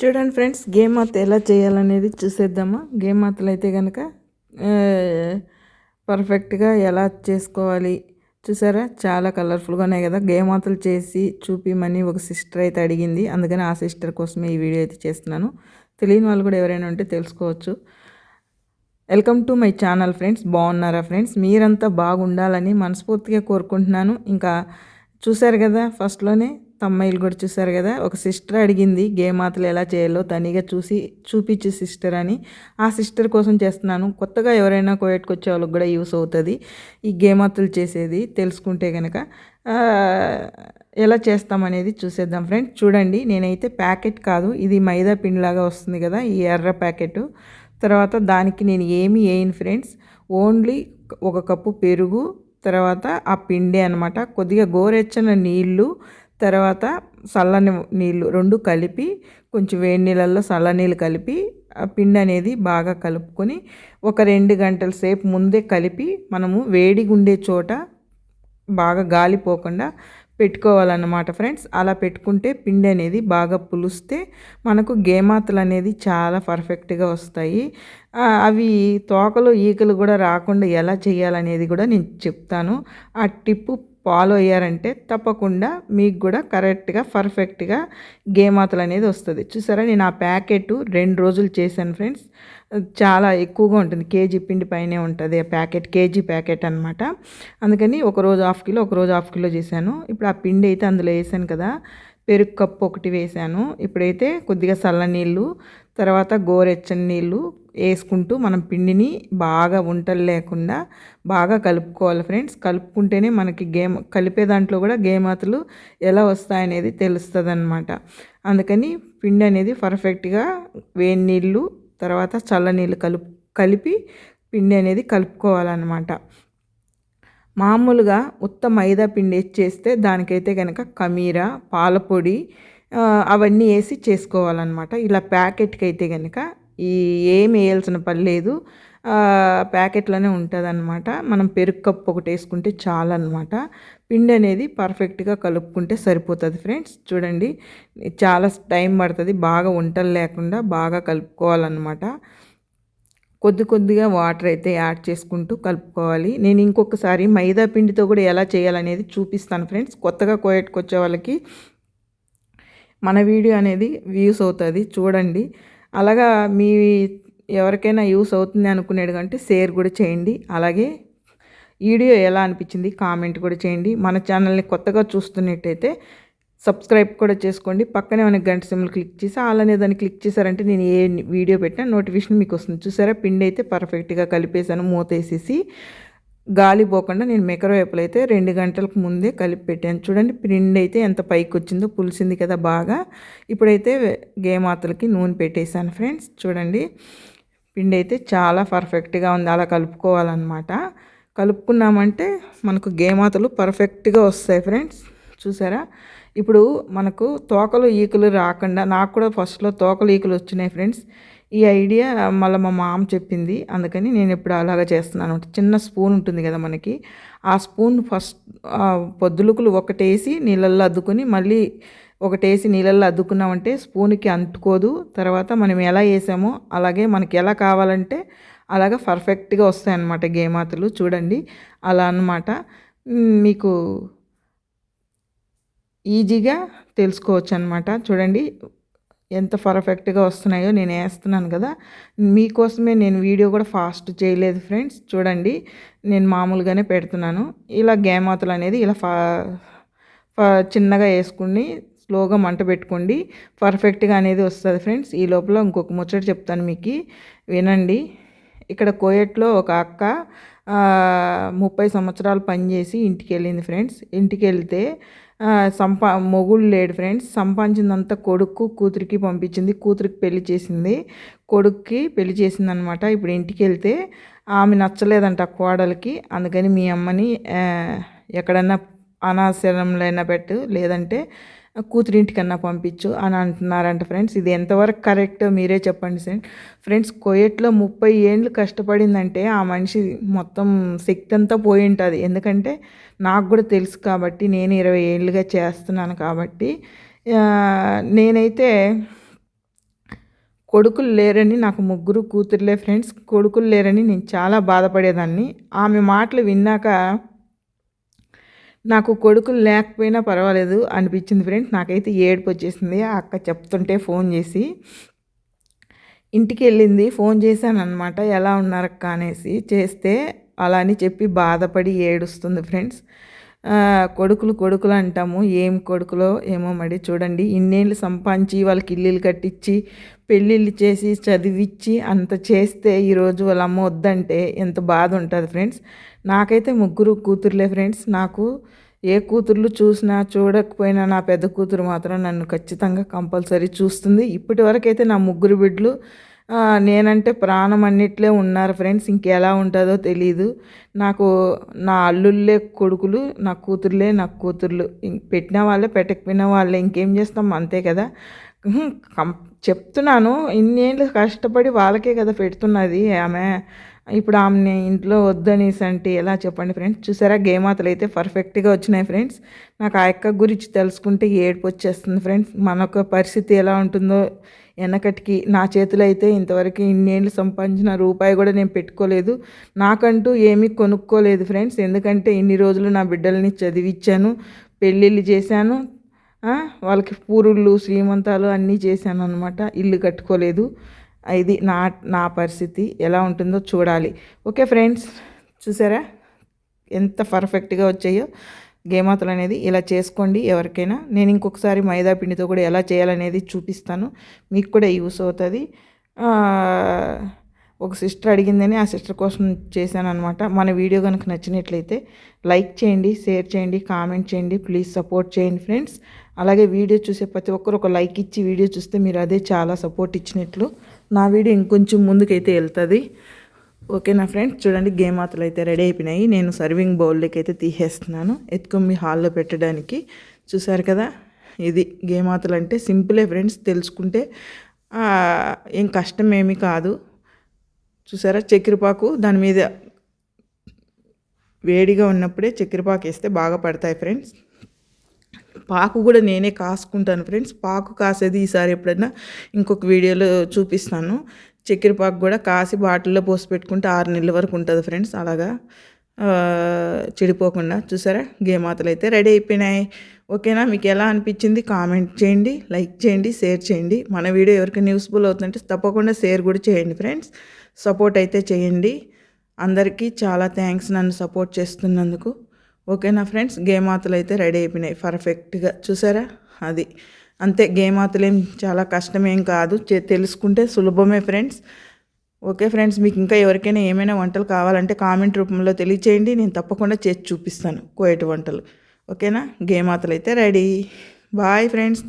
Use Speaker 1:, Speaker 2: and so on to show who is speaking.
Speaker 1: చూడండి friends game మాత ఎలా చేయాలనేది చూసేద్దామా? గేమ్ మాతలు అయితే కనుక పర్ఫెక్ట్గా ఎలా చేసుకోవాలి? చూసారా? చాలా కలర్ఫుల్గా ఉన్నాయి కదా? గేమ్ మాతలు చేసి చూపిమని ఒక సిస్టర్ అయితే అడిగింది. అందుకని ఆ సిస్టర్ కోసమే ఈ వీడియో అయితే చేస్తున్నాను. తెలియని వాళ్ళు కూడా ఎవరైనా ఉంటే తెలుసుకోవచ్చు. Welcome to my channel friends బాగున్నారా ఫ్రెండ్స్? మీరంతా బాగుండాలని మనస్ఫూర్తిగా కోరుకుంటున్నాను. ఇంకా చూశారు కదా ఫస్ట్లోనే అమ్మాయిలు కూడా చూసారు కదా ఒక సిస్టర్ అడిగింది గేమ్ ఆతలు ఎలా చేయాలో తనిగా చూసి చూపించు సిస్టర్ అని. ఆ సిస్టర్ కోసం చేస్తున్నాను. కొత్తగా ఎవరైనా కోయట్కి వచ్చే వాళ్ళకి కూడా యూస్ అవుతుంది. ఈ గేమ్ ఆతలు చేసేది తెలుసుకుంటే కనుక ఎలా చేస్తామనేది చూసేద్దాం ఫ్రెండ్ చూడండి నేనైతే ప్యాకెట్ కాదు ఇది మైదా పిండిలాగా వస్తుంది కదా ఈ ఎర్ర ప్యాకెట్. తర్వాత దానికి నేను ఏమి వేయను ఫ్రెండ్స్ ఓన్లీ ఒక కప్పు పెరుగు తర్వాత ఆ పిండి అనమాట కొద్దిగా గోరెచ్చని నీళ్ళు తర్వాత చల్లని నీళ్ళు రెండు కలిపి కొంచెం వేడి నీళ్ళల్లో చల్ల నీళ్ళు కలిపి ఆ పిండి అనేది బాగా కలుపుకొని ఒక రెండు గంటల సేపు ముందే కలిపి మనము వేడిగా ఉండే చోట బాగా గాలిపోకుండా పెట్టుకోవాలన్నమాట ఫ్రెండ్స్. అలా పెట్టుకుంటే పిండి అనేది బాగా పులిస్తే మనకు గేమాతలు అనేది చాలా పర్ఫెక్ట్గా వస్తాయి. అవి తోకలు ఈకలు కూడా రాకుండా ఎలా చేయాలనేది కూడా నేను చెప్తాను. ఆ టిప్పు ఫాలో అయ్యారంటే తప్పకుండా మీకు కూడా కరెక్ట్గా పర్ఫెక్ట్గా గేమాతలు అనేది వస్తుంది. చూసారా? నేను ఆ ప్యాకెట్ రెండు రోజులు చేశాను ఫ్రెండ్స్. చాలా ఎక్కువగా ఉంటుంది. కేజీ పిండి పైనే ఉంటుంది ఆ ప్యాకెట్ కేజీ ప్యాకెట్ అనమాట అందుకని ఒక రోజు హాఫ్ కిలో ఒక రోజు హాఫ్ కిలో చేశాను. ఇప్పుడు ఆ పిండి అయితే అందులో వేసాను కదా. పెరుగు కప్పు ఒకటి వేసాను ఇప్పుడైతే కొద్దిగా చల్ల నీళ్ళు తర్వాత గోరెచ్చని నీళ్ళు వేసుకుంటూ మనం పిండిని బాగా వంటలు లేకుండా బాగా కలుపుకోవాలి ఫ్రెండ్స్. కలుపుకుంటేనే మనకి గేమ్ కలిపే దాంట్లో కూడా గేమాతలు ఎలా వస్తాయనేది తెలుస్తుంది అనమాట అందుకని పిండి అనేది పర్ఫెక్ట్గా వేడి నీళ్ళు తర్వాత చల్ల నీళ్ళు కలుపు కలిపి పిండి అనేది కలుపుకోవాలన్నమాట. మామూలుగా ఉత్త మైదా పిండి చేస్తే దానికైతే కనుక కమీరా పాలపొడి అవన్నీ వేసి చేసుకోవాలన్నమాట. ఇలా ప్యాకెట్కి అయితే కనుక ఈ ఏమి వేయాల్సిన పని లేదు. ప్యాకెట్లోనే ఉంటుంది అనమాట మనం పెరుగు కప్పు ఒకటి వేసుకుంటే చాలన్నమాట. పిండి అనేది పర్ఫెక్ట్గా కలుపుకుంటే సరిపోతుంది ఫ్రెండ్స్. చూడండి చాలా టైం పడుతుంది బాగా వంటలు లేకుండా బాగా కలుపుకోవాలన్నమాట. కొద్ది కొద్దిగా వాటర్ అయితే యాడ్ చేసుకుంటూ కలుపుకోవాలి. నేను ఇంకొకసారి మైదా పిండితో కూడా ఎలా చేయాలనేది చూపిస్తాను ఫ్రెండ్స్. కొత్తగా కోయట్కి వచ్చే వాళ్ళకి మన వీడియో అనేది వ్యూస్ అవుతుంది. చూడండి అలాగా మీ ఎవరికైనా యూస్ అవుతుంది అనుకునేది కంటే షేర్ కూడా చేయండి. అలాగే వీడియో ఎలా అనిపించింది కామెంట్ కూడా చేయండి. మన ఛానల్ని కొత్తగా చూస్తున్నట్టయితే సబ్స్క్రైబ్ కూడా చేసుకోండి. పక్కనే మనకి గంట సిమ్లు క్లిక్ చేసి అలానే దాన్ని క్లిక్ చేశారంటే నేను ఏ వీడియో పెట్టినా నోటిఫికేషన్ మీకు వస్తుంది. చూసారా? పిండి అయితే పర్ఫెక్ట్గా కలిపేసాను మూత వేసేసి. గాలి పోకుండా నేను మెకరవేపులు అయితే రెండు గంటలకు ముందే కలిపి పెట్టాను. చూడండి పిండి అయితే ఎంత పైకి వచ్చిందో పులిసింది కదా బాగా. ఇప్పుడైతే గేమాతలకి నూనె పెట్టేశాను ఫ్రెండ్స్. చూడండి పిండి అయితే చాలా పర్ఫెక్ట్గా ఉంది. అలా కలుపుకోవాలన్నమాట. కలుపుకున్నామంటే మనకు గేమాతలు పర్ఫెక్ట్గా వస్తాయి ఫ్రెండ్స్. చూసారా? ఇప్పుడు మనకు తోకలు ఈకలు రాకుండా నాకు కూడా ఫస్ట్లో తోకలు ఈకలు వచ్చినాయి ఫ్రెండ్స్. ఈ ఐడియా మళ్ళీ మా మామ చెప్పింది. అందుకని నేను ఇప్పుడు అలాగా చేస్తున్నాను. చిన్న స్పూన్ ఉంటుంది కదా మనకి. ఆ స్పూన్ ఫస్ట్ పొద్దులుకులు ఒకటేసి నీళ్ళల్లో అద్దుకొని మళ్ళీ ఒకటేసి నీళ్ళల్లో అద్దుకున్నామంటే స్పూన్కి అంటుకోదు. తర్వాత మనం ఎలా వేసామో అలాగే మనకి ఎలా కావాలంటే అలాగా పర్ఫెక్ట్గా వస్తాయి అన్నమాట గేమాతలు. చూడండి. అలా అనమాట మీకు ఈజీగా తెలుసుకోవచ్చు అనమాట చూడండి. ఎంత పర్ఫెక్ట్గా వస్తున్నాయో నేను వేస్తున్నాను కదా. మీకోసమే నేను వీడియో కూడా ఫాస్ట్ చేయలేదు ఫ్రెండ్స్. చూడండి నేను మామూలుగానే పెడుతున్నాను. ఇలా గేమాతలు అనేది ఇలా ఫా చిన్నగా వేసుకుని స్లోగా మంట పెట్టుకోండి. పర్ఫెక్ట్గా అనేది వస్తుంది ఫ్రెండ్స్. ఈ లోపల ఇంకొక ముచ్చట చెప్తాను మీకు. వినండి. ఇక్కడ కోయట్లో ఒక అక్క ముప్పై సంవత్సరాలు పనిచేసి ఇంటికి వెళ్ళింది ఫ్రెండ్స్. ఇంటికి వెళ్తే సంపా మొగుడు లేడు ఫ్రెండ్స్. సంపాదించిందంతా కొడుకు కూతురికి పంపించింది. కూతురికి పెళ్ళి చేసింది. కొడుక్కి పెళ్ళి చేసింది అనమాట ఇప్పుడు ఇంటికి వెళ్తే ఆమె నచ్చలేదంట కోడలికి. అందుకని మీ అమ్మని ఎక్కడన్నా అనాశ్రమంలో అయినా పెట్టు. లేదంటే కూతురింటికన్నా పంపించు అని అంటున్నారంట ఫ్రెండ్స్. ఇది ఎంతవరకు కరెక్ట్ మీరే చెప్పండి సార్ ఫ్రెండ్స్ కోయట్లో ముప్పై ఏళ్ళు కష్టపడిందంటే ఆ మనిషి మొత్తం శక్తి అంతా పోయి ఉంటుంది ఎందుకంటే నాకు కూడా తెలుసు కాబట్టి నేను ఇరవై ఏళ్ళుగా చేస్తున్నాను కాబట్టి నేనైతే కొడుకులు లేరని నాకు ముగ్గురు కూతురులే ఫ్రెండ్స్. కొడుకులు లేరని నేను చాలా బాధపడేదాన్ని. ఆమె మాటలు విన్నాక నాకు కొడుకులు లేకపోయినా పర్వాలేదు అనిపించింది ఫ్రెండ్స్ నాకైతే ఏడుపు వచ్చేసింది. ఆ అక్క చెప్తుంటే ఫోన్ చేసి ఇంటికి వెళ్ళింది ఫోన్ చేశానమాట ఎలా ఉన్నారక్క? అనేసి చేస్తే అలా అని చెప్పి బాధపడి ఏడుస్తుంది ఫ్రెండ్స్. కొడుకులు కొడుకులు అంటాము. ఏం కొడుకులో ఏమో మరి చూడండి. ఇన్నేళ్ళు సంపాదించి వాళ్ళకి ఇల్లులు కట్టించి పెళ్ళిళ్ళు చేసి చదివిచ్చి అంత చేస్తే ఈరోజు వాళ్ళ అమ్మ వద్దంటే ఎంత బాధ ఉంటుంది ఫ్రెండ్స్. నాకైతే ముగ్గురు కూతుర్లే ఫ్రెండ్స్. నాకు ఏ కూతుర్లు చూసినా చూడకపోయినా నా పెద్ద కూతురు మాత్రం నన్ను ఖచ్చితంగా కంపల్సరీ చూస్తుంది. ఇప్పటి వరకైతే నా ముగ్గురు బిడ్డలు నేనంటే ప్రాణం అన్నిట్లే ఉన్నారు ఫ్రెండ్స్. ఇంకెలా ఉంటుందో తెలీదు. నాకు నా అల్లుళ్ళే కొడుకులు నా కూతుర్లే నా కూతుర్లు. పెట్టిన వాళ్ళే పెట్టకపోయిన వాళ్ళే. ఇంకేం చేస్తాం అంతే కదా. చెప్తున్నాను. ఇన్నేళ్ళు కష్టపడి వాళ్ళకే కదా పెడుతున్నది ఆమె. ఇప్పుడు ఆమెని ఇంట్లో వద్దనేసి అంటే ఎలా చెప్పండి ఫ్రెండ్స్? చూసారా? గేమాతలు అయితే పర్ఫెక్ట్గా వచ్చినాయి ఫ్రెండ్స్. నాకు ఆ యొక్క గురించి తెలుసుకుంటే ఏడుపు వచ్చేస్తుంది ఫ్రెండ్స్. మనొక పరిస్థితి ఎలా ఉంటుందో వెనకటికి నా చేతిలో అయితే ఇంతవరకు ఇన్నేళ్ళు సంపాదించిన రూపాయి కూడా నేను పెట్టుకోలేదు. నాకంటూ ఏమీ కొనుక్కోలేదు ఫ్రెండ్స్. ఎందుకంటే ఇన్ని రోజులు నా బిడ్డల్ని చదివిచ్చాను పెళ్ళిళ్ళు చేశాను వాళ్ళకి పూరుళ్ళు శ్రీమంతాలు అన్నీ చేశాను అనమాట ఇల్లు కట్టుకోలేదు. ఇది నా నా పరిస్థితి ఎలా ఉంటుందో చూడాలి. ఓకే ఫ్రెండ్స్ చూసారా? ఎంత పర్ఫెక్ట్గా వచ్చాయో. గేమాతలు అనేది ఇలా చేసుకోండి ఎవరికైనా. నేను ఇంకొకసారి మైదా పిండితో కూడా ఎలా చేయాలనేది చూపిస్తాను. మీకు కూడా యూస్ అవుతుంది. ఒక సిస్టర్ అడిగిందని ఆ సిస్టర్ కోసం చేశాను అనమాట మన వీడియో కనుక నచ్చినట్లయితే లైక్ చేయండి షేర్ చేయండి కామెంట్ చేయండి ప్లీజ్ సపోర్ట్ చేయండి ఫ్రెండ్స్. అలాగే వీడియో చూసే ప్రతి ఒక్కరు ఒక లైక్ ఇచ్చి వీడియో చూస్తే మీరు అదే చాలా సపోర్ట్ ఇచ్చినట్లు నా వీడియో ఇంకొంచెం ముందుకైతే వెళ్తుంది. ఓకేనా ఫ్రెండ్స్? చూడండి గేమ్ ఆతలు అయితే రెడీ అయిపోయినాయి. నేను సర్వింగ్ బౌల్లోకి అయితే తీసేస్తున్నాను. ఎత్తుకొని హాల్లో పెట్టడానికి. చూసారు కదా ఇది గేమ్ ఆతలు అంటే సింపులే ఫ్రెండ్స్. తెలుసుకుంటే ఏం కష్టమేమి కాదు. చూసారా? చక్కెరపాకు దాని మీద వేడిగా ఉన్నప్పుడే చక్కెరపాకు వేస్తే బాగా పడతాయి ఫ్రెండ్స్. పాకు కూడా నేనే కాసుకుంటాను ఫ్రెండ్స్. పాకు కాసేది ఈసారి ఎప్పుడైనా ఇంకొక వీడియోలో చూపిస్తాను. చక్కెరపాకు కూడా కాసి బాటిల్లో పోసి పెట్టుకుంటే ఆరు నెలల వరకు ఉంటుంది ఫ్రెండ్స్. అలాగా చెడిపోకుండా చూసారా? గేమాతలు అయితే రెడీ అయిపోయినాయి. ఓకేనా? మీకు ఎలా అనిపించింది? కామెంట్ చేయండి లైక్ చేయండి షేర్ చేయండి. మన వీడియో ఎవరికైనా యూస్ఫుల్ అవుతుందంటే తప్పకుండా షేర్ కూడా చేయండి ఫ్రెండ్స్. సపోర్ట్ అయితే చేయండి. అందరికీ చాలా థ్యాంక్స్ నన్ను సపోర్ట్ చేస్తున్నందుకు. ఓకేనా ఫ్రెండ్స్? గేమ్ ఆతలు అయితే రెడీ అయిపోయినాయి. పర్ఫెక్ట్గా చూసారా? అది. అంతే గేమ్ ఆతలు ఏం చాలా కష్టమేం కాదు. తెలుసుకుంటే సులభమే ఫ్రెండ్స్. ఓకే ఫ్రెండ్స్ మీకు ఇంకా ఎవరికైనా ఏమైనా వంటలు కావాలంటే కామెంట్ రూపంలో తెలియచేయండి. నేను తప్పకుండా చేసి చూపిస్తాను. కోయటి వంటలు. ఓకేనా? గేమ్ ఆతలు అయితే రెడీ. Bye friends.